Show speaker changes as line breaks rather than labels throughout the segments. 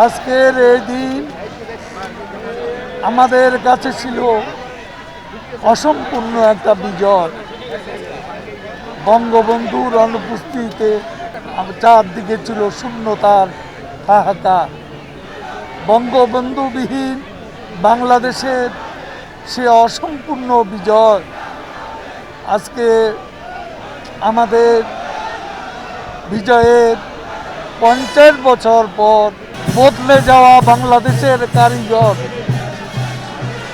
আজকের এই দিন আমাদের কাছে ছিল অসম্পূর্ণ একটা বিজয়। বঙ্গবন্ধুর অনুপস্থিতিতে চারদিকে ছিল শূন্যতার হাহাকার। বঙ্গবন্ধুবিহীন বাংলাদেশের সে অসম্পূর্ণ বিজয় আজকে আমাদের বিজয়ের পঞ্চাশ বছর পর বদলে যাওয়া বাংলাদেশের কারিগর।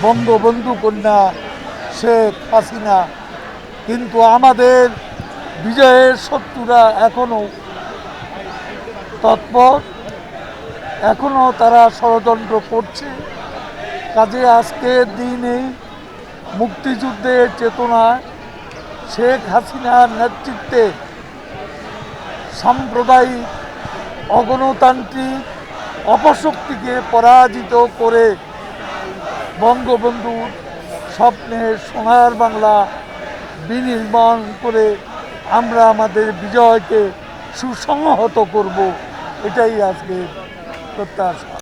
বঙ্গবন্ধু কন্যা শেখ হাসিনা। কিন্তু আমাদের বিজয়ের শত্রুরা এখনও তৎপর। এখনও তারা ষড়যন্ত্র করছে। কাজে আজকের দিনেই মুক্তিযুদ্ধের চেতনায় শেখ হাসিনার নেতৃত্বে সাম্প্রদায়িক অগণতান্ত্রিক অপশক্তিকে পরাজিত করে বঙ্গবন্ধুর স্বপ্নের সোনার বাংলা বিনির্মাণ করে আমরা আমাদের বিজয়কে সুসংহত করব, এটাই আজকে প্রত্যাশা।